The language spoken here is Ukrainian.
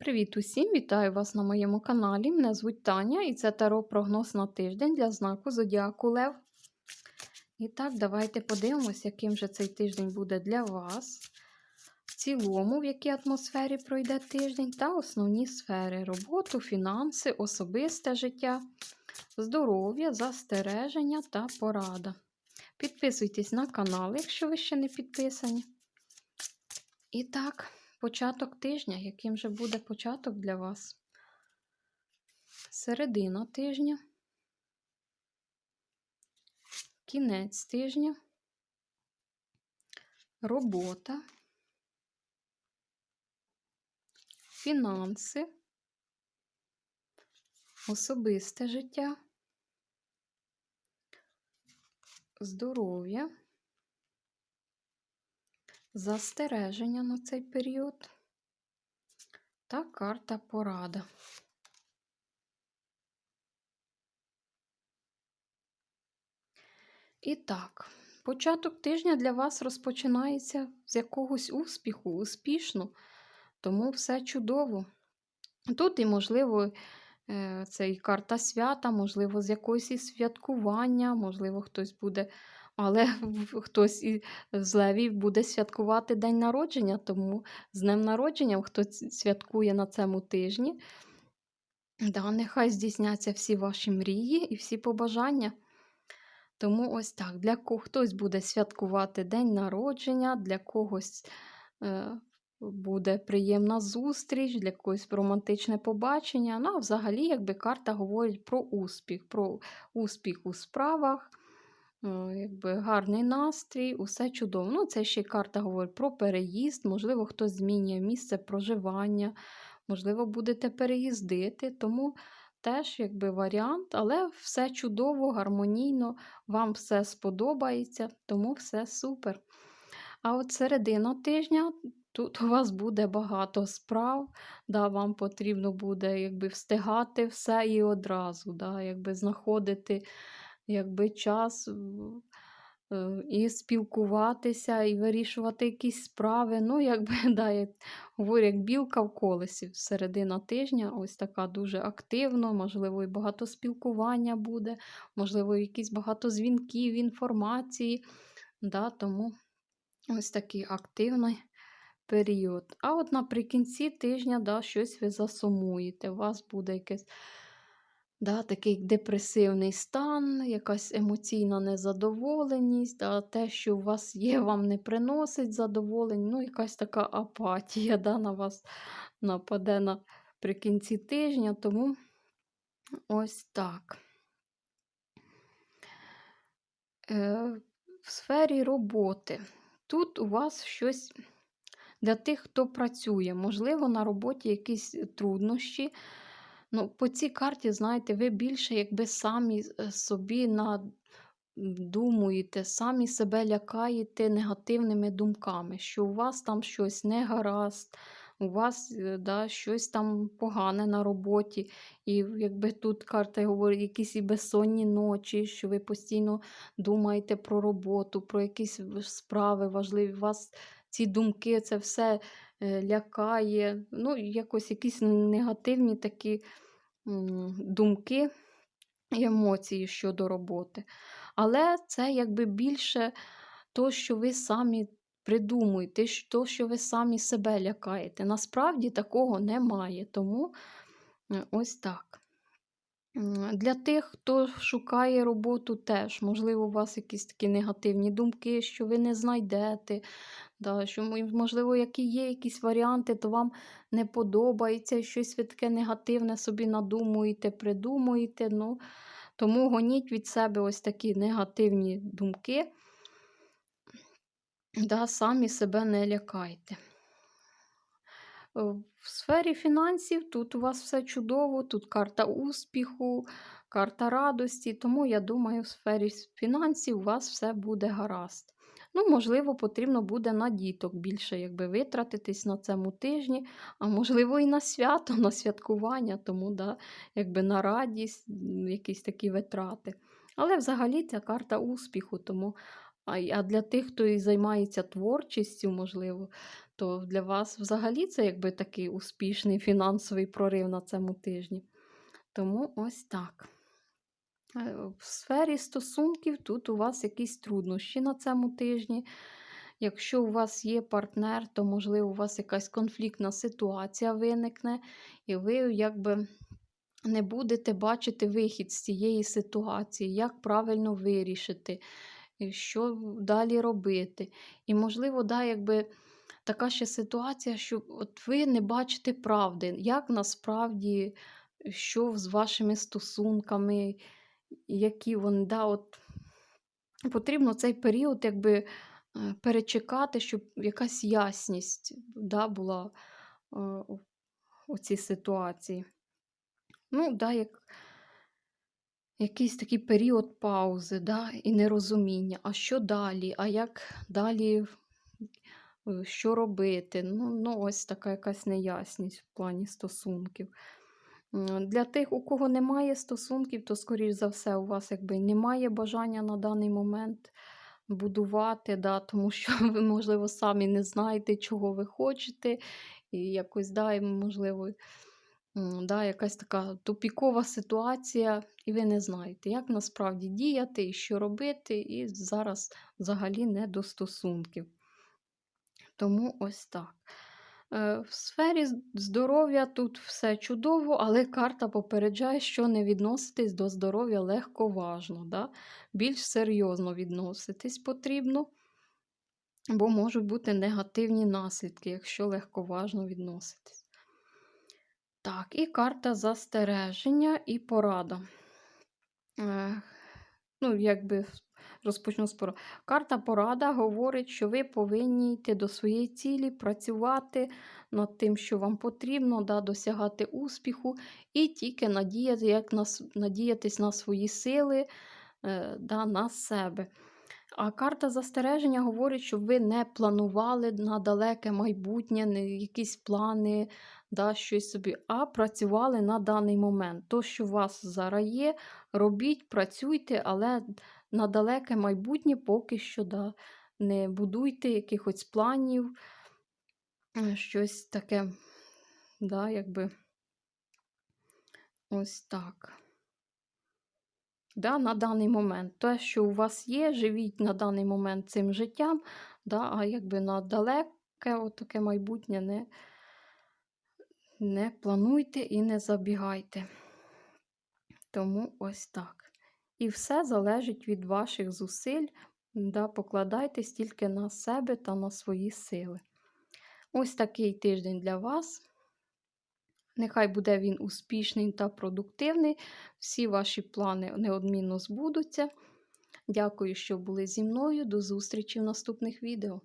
Привіт усім! Вітаю вас на моєму каналі. Мене звуть Таня і це таро прогноз на тиждень для знаку Зодіаку Лев. І так, давайте подивимось, яким же цей тиждень буде для вас. В цілому, в якій атмосфері пройде тиждень, та основні сфери роботу, фінанси, особисте життя, здоров'я, застереження та порада. Підписуйтесь на канал, якщо ви ще не підписані. І так. Початок тижня, яким же буде початок для вас? Середина тижня, кінець тижня, робота, фінанси, особисте життя, здоров'я застереження на цей період та карта порада. І так, початок тижня для вас розпочинається з якогось успіху, успішно, тому все чудово. Тут і, можливо, е, це і карта свята, можливо, з якогось і святкування, можливо, хтось буде але хтось з левів буде святкувати день народження, тому з днем народження, хто святкує на цьому тижні, да, нехай здійсняться всі ваші мрії і всі побажання. Тому ось так, для кого хтось буде святкувати день народження, для когось е, буде приємна зустріч, для когось романтичне побачення. Ну, а взагалі, якби карта говорить про успіх, про успіх у справах якби гарний настрій, усе чудово. Ну, Це ще й карта говорить про переїзд, можливо, хтось змінює місце проживання, можливо, будете переїздити. Тому теж якби варіант, але все чудово, гармонійно, вам все сподобається, тому все супер. А от середина тижня. Тут у вас буде багато справ, да, вам потрібно буде якби, встигати все і одразу, да, якби знаходити якби час е, і спілкуватися, і вирішувати якісь справи. Ну, якби, да, як говорю, як білка в колесі середина тижня, ось така дуже активно, можливо, і багато спілкування буде, можливо, якісь багато дзвінків, інформації. Да, Тому ось такий активний період. А от наприкінці тижня да, щось ви засумуєте, у вас буде якесь да, такий депресивний стан, якась емоційна незадоволеність, да, те, що у вас є, вам не приносить задоволення, ну, якась така апатія да, на вас нападе наприкінці тижня, тому ось так. Е, В сфері роботи. Тут у вас щось для тих, хто працює, можливо, на роботі якісь труднощі. Ну, По цій карті, знаєте, ви більше якби самі е, собі надумуєте, самі себе лякаєте негативними думками, що у вас там щось не гаразд, у вас е, да, щось там погане на роботі. І якби тут карта говорить, якісь і безсонні ночі, що ви постійно думаєте про роботу, про якісь справи важливі. У вас ці думки, це все лякає, ну, якось якісь негативні такі думки і емоції щодо роботи. Але це якби більше то, що ви самі придумуєте, то, що ви самі себе лякаєте. Насправді такого немає. Тому е, ось так. Для тих, хто шукає роботу, теж, можливо, у вас якісь такі негативні думки, що ви не знайдете, да, що, можливо, які є якісь варіанти, то вам не подобається, щось ви таке негативне собі надумуєте, придумуєте. Ну, Тому гоніть від себе ось такі негативні думки, да, самі себе не лякайте. В сфері фінансів тут у вас все чудово, тут карта успіху, карта радості, тому я думаю, в сфері фінансів у вас все буде гаразд. Ну, можливо, потрібно буде на діток більше якби витратитись на цьому тижні, а можливо, і на свято, на святкування, тому да, якби на радість, якісь такі витрати. Але взагалі ця карта успіху, тому а для тих, хто і займається творчістю, можливо, то для вас взагалі це якби такий успішний фінансовий прорив на цьому тижні. Тому ось так. Е, В сфері стосунків тут у вас якісь труднощі на цьому тижні. Якщо у вас є партнер, то, можливо, у вас якась конфліктна ситуація виникне, і ви якби не будете бачити вихід з цієї ситуації, як правильно вирішити, що далі робити. І, можливо, да, якби така ще ситуація, що от ви не бачите правди, як насправді, що з вашими стосунками, які вони, да, от потрібно цей період якби е, перечекати, щоб якась ясність да, була е, у- цій ситуації. Ну, да, як якийсь такий період паузи, да, і нерозуміння. А що далі? А як далі, що робити? Ну, ну, ось така якась неясність в плані стосунків. Для тих, у кого немає стосунків, то, скоріш за все, у вас якби немає бажання на даний момент будувати, да, тому що ви, можливо, самі не знаєте, чого ви хочете, і якось, да, можливо, да, якась така тупікова ситуація, і ви не знаєте, як насправді діяти і що робити, і зараз взагалі не до стосунків. Тому ось так. Е, В сфері здоров'я тут все чудово, але карта попереджає, що не відноситись до здоров'я легковажно. Да? Більш серйозно відноситись потрібно, бо можуть бути негативні наслідки, якщо легковажно відноситись. Так, і карта застереження і порада. Ну, якби розпочну з. Карта порада говорить, що ви повинні йти до своєї цілі, працювати над тим, що вам потрібно, да, досягати успіху, і тільки надіяти, як на, надіятись на свої сили, е, да, на себе. А карта застереження говорить, щоб ви не планували на далеке майбутнє, якісь плани, да, щось собі, а працювали на даний момент. То, що у вас зараз є, робіть, працюйте, але на далеке майбутнє поки що да, не будуйте якихось планів, е, щось таке, да, якби ось так. Да, на даний момент. Те, що у вас є, живіть на даний момент цим життям, да, а якби на далеке таке майбутнє не, не плануйте і не забігайте. Тому ось так. І все залежить від ваших зусиль. Да, покладайтесь тільки на себе та на свої сили. Ось такий тиждень для вас. Нехай буде він успішний та продуктивний. Всі ваші плани неодмінно збудуться. Дякую, що були зі мною. До зустрічі в наступних відео.